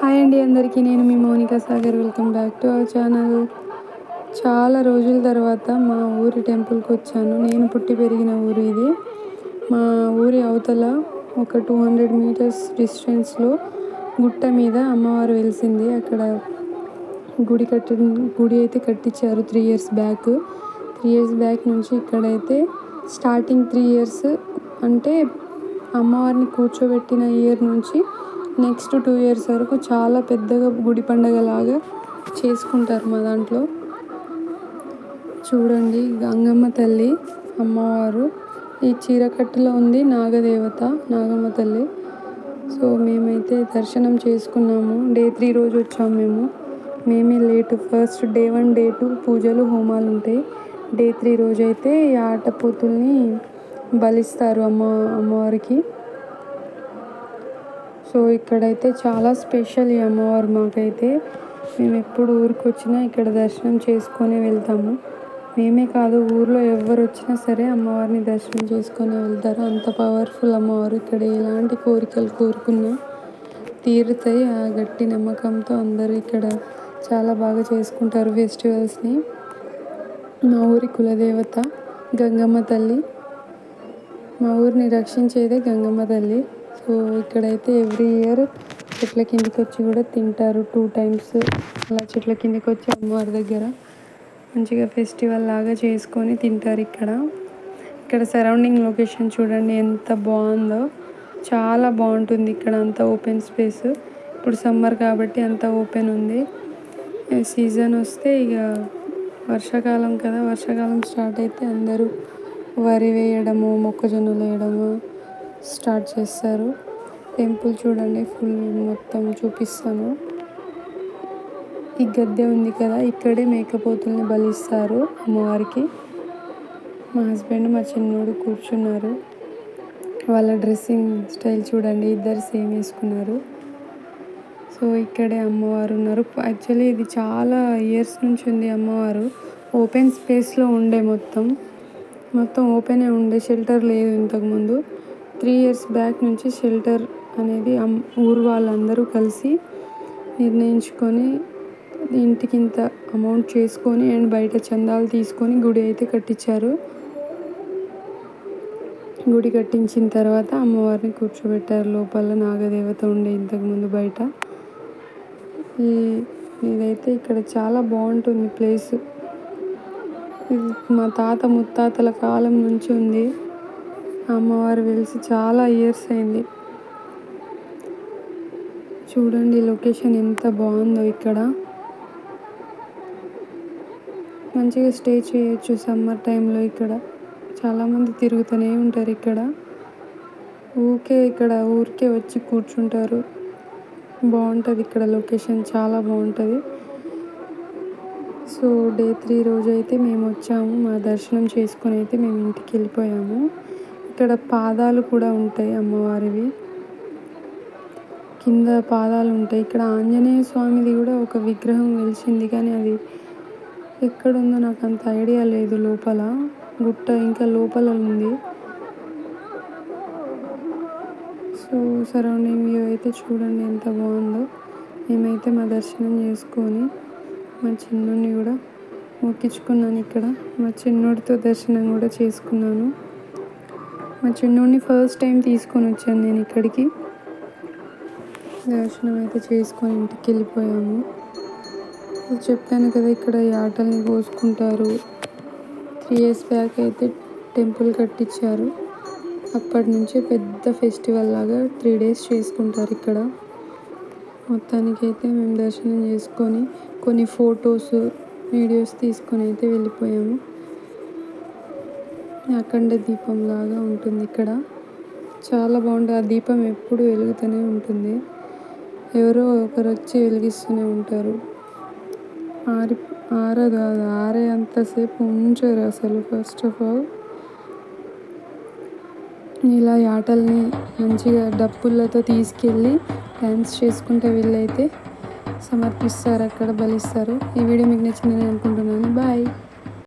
Hi అండి అందరికీ నేను మీ Mounika Sagar. Welcome back to our channel. చాలా రోజుల తర్వాత మా ఊరి టెంపుల్కి వచ్చాను. నేను పుట్టి పెరిగిన ఊరు ఇది. మా ఊరి అవతల ఒక టూ హండ్రెడ్ మీటర్స్ డిస్టెన్స్లో గుట్ట మీద అమ్మవారు వెలిసింది. అక్కడ గుడి కట్టి గుడి అయితే కట్టించారు three years back. Three years back నుంచి ఇక్కడైతే స్టార్టింగ్ త్రీ ఇయర్స్ అంటే అమ్మవారిని కూర్చోబెట్టిన ఇయర్ నుంచి నెక్స్ట్ టూ ఇయర్స్ వరకు చాలా పెద్దగా గుడి పండగలాగా చేసుకుంటారు మా దాంట్లో. చూడండి గంగమ్మ తల్లి అమ్మవారు. ఈ చీరకట్టులో ఉంది నాగదేవత నాగమ్మ తల్లి. సో మేమైతే దర్శనం చేసుకున్నాము. డే త్రీ రోజు వచ్చాము మేము. మేమే late first day one day two పూజలు హోమాలు ఉంటాయి. డే త్రీ రోజు అయితే ఈ ఆటపోతుల్ని బలిస్తారు అమ్మ అమ్మవారికి. సో ఇక్కడైతే చాలా స్పెషల్ ఈ అమ్మవారు మాకైతే. మేము ఎప్పుడు ఊరికి వచ్చినా ఇక్కడ దర్శనం చేసుకొని వెళ్తాము. మేమే కాదు ఊర్లో ఎవరు వచ్చినా సరే అమ్మవారిని దర్శనం చేసుకొని వెళ్తారు. అంత పవర్ఫుల్ అమ్మవారు. ఇక్కడ ఎలాంటి కోరికలు కోరుకున్నా తీరుతాయి. ఆ గట్టి నమ్మకంతో అందరూ ఇక్కడ చాలా బాగా చేసుకుంటారు ఫెస్టివల్స్ని. మా ఊరి కులదేవత గంగమ్మ తల్లి. మా ఊరిని రక్షించేదే గంగమ్మ తల్లి. సో ఇక్కడైతే ఎవ్రీ ఇయర్ చెట్ల కిందకి వచ్చి కూడా తింటారు టూ టైమ్స్. అలా చెట్ల కిందకి వచ్చి అమ్మవారి దగ్గర మంచిగా ఫెస్టివల్ లాగా చేసుకొని తింటారు ఇక్కడ. ఇక్కడ సరౌండింగ్ లొకేషన్ చూడండి ఎంత బాగుందో. చాలా బాగుంటుంది ఇక్కడ అంత ఓపెన్ స్పేస్. ఇప్పుడు సమ్మర్ కాబట్టి అంత ఓపెన్ ఉంది. సీజన్ వస్తే ఇక వర్షాకాలం కదా వర్షాకాలం స్టార్ట్ అయితే అందరూ వరి వేయడము మొక్కజొన్నలు వేయడము స్టార్ట్ చేస్తారు. టెంపుల్ చూడండి ఫుల్ మొత్తం చూపిస్తాను. ఈ గద్దె ఉంది కదా ఇక్కడే మేకపోతుల్ని బలిస్తారు అమ్మవారికి. మా హస్బెండ్ మా చిన్నోడు కూర్చున్నారు. వాళ్ళ డ్రెస్సింగ్ స్టైల్ చూడండి ఇద్దరు సేమ్ వేసుకున్నారు. సో ఇక్కడే అమ్మవారు ఉన్నారు. యాక్చువల్లీ ఇది చాలా ఇయర్స్ నుంచి ఉంది అమ్మవారు. ఓపెన్ స్పేస్లో ఉండే మొత్తం. మొత్తం ఓపెనే ఉండే షెల్టర్ లేదు ఇంతకుముందు. త్రీ ఇయర్స్ బ్యాక్ నుంచి షెల్టర్ అనేది ఊరు వాళ్ళందరూ కలిసి నిర్ణయించుకొని ఇంటికి ఇంత అమౌంట్ చేసుకొని అండ్ బయట చందాలు తీసుకొని గుడి అయితే కట్టించారు. గుడి కట్టించిన తర్వాత అమ్మవారిని కూర్చోబెట్టారు. లోపల నాగదేవత ఉండే ఇంతకుముందు బయట. ఈ ఇదైతే ఇక్కడ చాలా బాగుంటుంది ప్లేస్. మా తాత ముత్తాతల కాలం నుంచి ఉంది. అమ్మవారు వెలిసి చాలా ఇయర్స్ అయింది. చూడండి లొకేషన్ ఎంత బాగుందో ఇక్కడ. మంచిగా స్టే చేయొచ్చు సమ్మర్ టైంలో ఇక్కడ. చాలామంది తిరుగుతూనే ఉంటారు ఇక్కడ. ఊరికే ఇక్కడ ఊరికే వచ్చి కూర్చుంటారు. బాగుంటుంది ఇక్కడ లొకేషన్ చాలా బాగుంటుంది. సో డే త్రీ రోజు అయితే మేము వచ్చాము. మా దర్శనం చేసుకొని అయితే మేము ఇంటికి వెళ్ళిపోయాము. ఇక్కడ పాదాలు కూడా ఉంటాయి అమ్మవారివి. కింద పాదాలు ఉంటాయి. ఇక్కడ ఆంజనేయ స్వామిది కూడా ఒక విగ్రహం వెలిసింది. కానీ అది ఎక్కడుందో నాకు అంత ఐడియా లేదు లోపల. గుట్ట ఇంకా లోపల ఉంది. సో సరౌండింగ్ వ్యూ అయితే చూడండి ఎంత బాగుందో. మేమైతే మా దర్శనం చేసుకొని మా చిన్నోడిని కూడా మొక్కించుకున్నాను ఇక్కడ. మా చిన్నోడితో దర్శనం కూడా చేసుకున్నాను. మా చిన్నోడిని ఫస్ట్ టైం తీసుకొని వచ్చాను నేను ఇక్కడికి. దర్శనం అయితే చేసుకొని ఇంటికి వెళ్ళిపోయాము. చెప్పాను కదా ఇక్కడ ఈ ఆటల్ని కోసుకుంటారు త్రీ ఇయర్స్ బ్యాక్ అయితే టెంపుల్ కట్టించారు. అప్పటి నుంచే పెద్ద ఫెస్టివల్ లాగా త్రీ డేస్ చేసుకుంటారు ఇక్కడ. మొత్తానికి అయితే మేము దర్శనం చేసుకొని కొన్ని ఫొటోస్ వీడియోస్ తీసుకొని అయితే వెళ్ళిపోయాము. అఖండ దీపం లాగా ఉంటుంది ఇక్కడ. చాలా బాగుంటుంది. ఆ దీపం ఎప్పుడు వెలుగుతూనే ఉంటుంది. ఎవరో ఒకరు వచ్చి వెలిగిస్తూనే ఉంటారు. ఆరి ఆరదు అది ఆరే అంతసేపు ఉంచరు అసలు. ఫస్ట్ ఆఫ్ ఆల్ ఇలా ఆటల్ని మంచిగా డప్పులతో తీసుకెళ్ళి డ్యాన్స్ చేసుకుంటే వీళ్ళైతే సమర్పిస్తారు అక్కడ బలిస్తారు. ఈ వీడియో మీకు నచ్చిందని అనుకుంటున్నాను. బాయ్